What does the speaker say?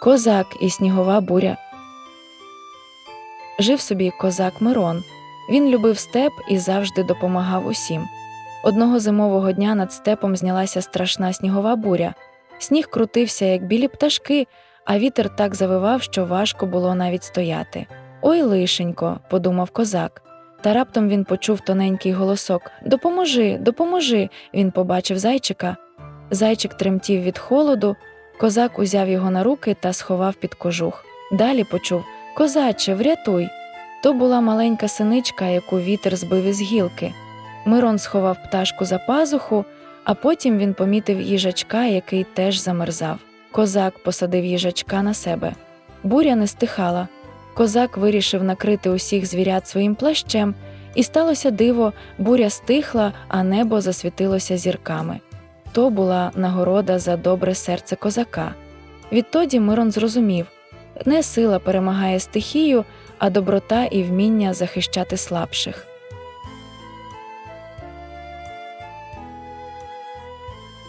Козак і снігова буря. Жив собі козак Мирон. Він любив степ і завжди допомагав усім. Одного зимового дня над степом знялася страшна снігова буря. Сніг крутився, як білі пташки, а вітер так завивав, що важко було навіть стояти. Ой, лишенько, подумав козак. Та раптом він почув тоненький голосок Допоможи, допоможи. Він побачив зайчика. Зайчик тремтів від холоду, козак узяв його на руки та сховав під кожух. Далі почув Козаче, врятуй. То була маленька синичка, яку вітер збив із гілки. Мирон сховав пташку за пазуху, а потім він помітив їжачка, який теж замерзав. Козак посадив їжачка на себе. Буря не стихала. Козак вирішив накрити усіх звірят своїм плащем, і сталося диво, буря стихла, а небо засвітилося зірками. То була нагорода за добре серце козака. Відтоді Мирон зрозумів не сила перемагає стихію, а доброта і вміння захищати слабших.